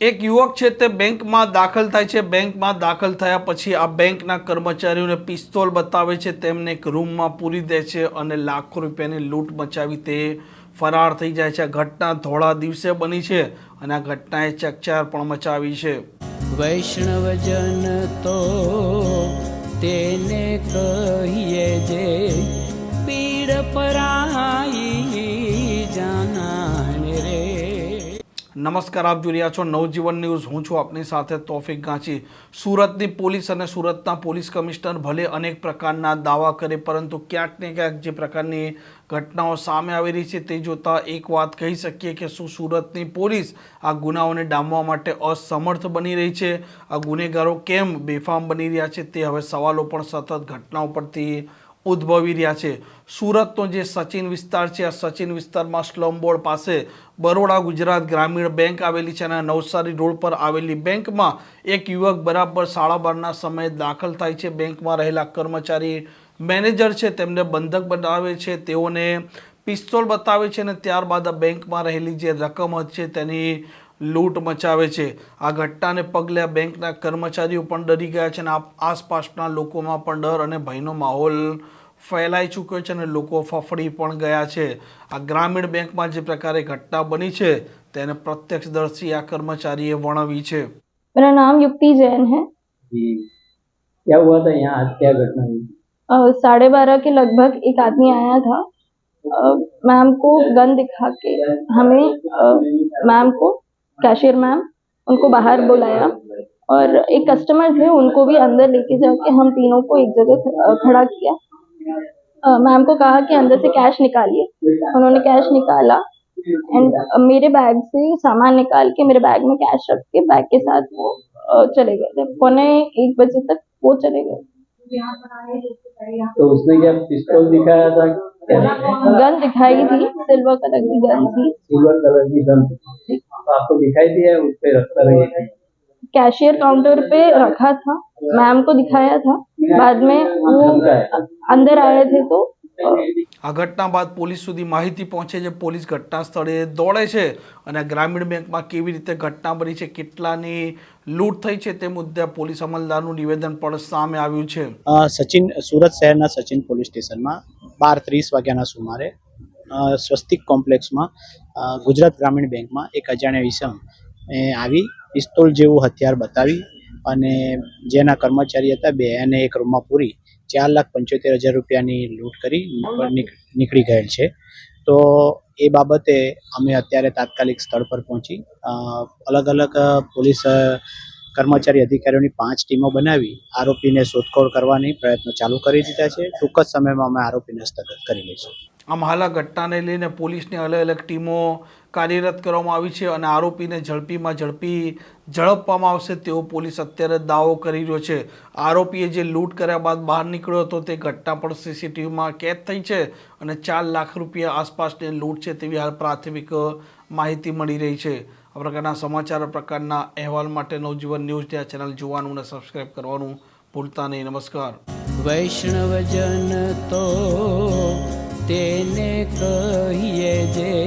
એક યુવક છે તે બેંકમાં દાખલ થાય છે. બેંકમાં દાખલ થયા પછી આ બેંકના કર્મચારીઓને પિસ્તોલ બતાવે છે. તેમને એક રૂમમાં પૂરી દે છે અને લાખો રૂપિયાની લૂંટ મચાવી તે ફરાર થઈ જાય છે. આ ઘટના ધોળા દિવસે બની છે અને આ ઘટનાએ ચકચાર પણ મચાવી છે. વૈષ્ણવજન તો તેને કહીએ જે પીડ પરાઈ નમસ્કાર, આપ જોઈ રહ્યા છો નવજીવન ન્યૂઝ. હું છું આપની સાથે તોફિક ગાંચી. સુરતની પોલીસ અને સુરતના પોલીસ કમિશનર ભલે અનેક પ્રકારના દાવા કરે, પરંતુ ક્યાંક ને ક્યાંક જે પ્રકારની ઘટનાઓ સામે આવી રહી છે તે જોતાં એક વાત કહી શકીએ કે શું સુરતની પોલીસ આ ગુનાઓને ડામવા માટે અસમર્થ બની રહી છે? આ ગુનેગારો કેમ બેફામ બની રહ્યા છે? તે હવે સવાલો પણ સતત ઘટનાઓ પરથી ઉદ્ભવી રહ્યા છે. સુરતનો જે સચિન વિસ્તાર છે, આ સચિન વિસ્તારમાં સ્લમ બોર્ડ પાસે બરોડા ગુજરાત ગ્રામીણ બેંક આવેલી છે અને નવસારી રોડ પર આવેલી બેંકમાં એક યુવક બરાબર સાડા બારના સમયે દાખલ થાય છે. બેંકમાં રહેલા કર્મચારી મેનેજર છે, તેમને બંધક બનાવે છે, તેઓને પિસ્તોલ બતાવે છે અને ત્યારબાદ બેંકમાં રહેલી જે રકમ છે, તેની લૂંટ મચાવે છે આ ઘટનાને પગલે આ બેંકના કર્મચારીઓ પણ ડરી ગયા છે અને આ- આસપાસના લોકોમાં પણ ડર અને ભયનો માહોલ ફેલાઈ ચૂક્યો છે અને લોકો ફફડી પણ ગયા છે આ ગ્રામીણ બેંકમાં જે પ્રકારે ઘટના બની છે તેને પ્રત્યક્ષદર્શી આ કર્મચારીએ વર્ણવી છે मेरा नाम युक्ति जैन है जी क्या हुआ था यहाँ आज क्या घटना हुई अ, साढ़े बारह के लगभग एक आदमी आया था अ, मैम को गन दिखा के हमें अ, मैम को कैशियर मैम उनको बाहर बुलाया और एक कस्टमर थे उनको भी अंदर लेके जाके हम तीनों को एक जगह खड़ा किया। मैम को कहा कि अंदर से कैश निकालिए। उन्होंने कैश निकाला एंड मेरे बैग से सामान निकाल के मेरे बैग में कैश रख के बैग के साथ वो चले गए। थे पौने एक बजे तक वो चले गए। तो उसने क्या पिस्तौल दिखाया था? गन दिखाई थी सिल्वर कलर की गन थी। सिल्वर कलर की गन थी। तो आपको दिखाई दिया उस पे रखता रहे कैशियर काउंटर पे रखा था मैम को दिखाया था बाद में वो अंदर आए थे तो अ, આ ઘટના બાદ પોલીસ સુધી માહિતી પહોંચે છે પોલીસ ઘટના સ્થળે દોડે છે અને આ ગ્રામીણ બેંકમાં કેવી રીતે ઘટના બની છે કેટલાની લૂંટ થઈ છે તે મુદ્દે પોલીસ અમલદારનું નિવેદન પણ સામે આવ્યું છે અ, સચિન સુરત શહેરના સચિન પોલીસ સ્ટેશનમાં બાર ત્રીસ વાગ્યાના સુમારે અ, સ્વસ્તિક કોમ્પ્લેક્સમાં ગુજરાત ગ્રામીણ બેંકમાં એક અજાણ્યા વિષમ આવી પિસ્તોલ જેવું હથિયાર બતાવી અને જેના કર્મચારી હતા બે એને એક રૂમમાં પૂરી ચાર લાખ પંચોતેર હજાર રૂપિયાની લૂંટ કરી નીક- નીકળી ગયેલ છે. તો એ બાબતે અમે અત્યારે તાત્કાલિક સ્થળ પર પહોંચી અલગ અલગ પોલીસ કર્મચારી અધિકારીઓની પાંચ ટીમો બનાવી આરોપીને શોધખોળ કરવાની પ્રયત્નો ચાલુ કરી દીધા છે. ટૂંક જ સમયમાં અમે આરોપીને હસ્તગત કરી લઈશું. આમ હાલ ઘટનાને લઈને પોલીસની અલગ અલગ ટીમો કાર્યરત કરવામાં આવી છે અને આરોપીને ઝડપીમાં ઝડપી ઝડપવામાં આવશે તેવો પોલીસ અત્યારે દાવો કરી રહ્યો છે. આરોપીએ જે લૂંટ કર્યા બાદ બહાર નીકળ્યો હતો તે ઘટના પણ સીસીટીવીમાં કેદ થઈ છે અને ચાર લાખ રૂપિયા આસપાસની લૂંટ છે તેવી હાલ પ્રાથમિક માહિતી મળી રહી છે. આ પ્રકારના સમાચાર પ્રકારના અહેવાલ માટે નવજીવન ન્યૂઝની આ ચેનલ જોવાનું અને સબસ્ક્રાઈબ કરવાનું ભૂલતા નહીં. નમસ્કાર. વૈષ્ણવજન તો તેને કહીએ જે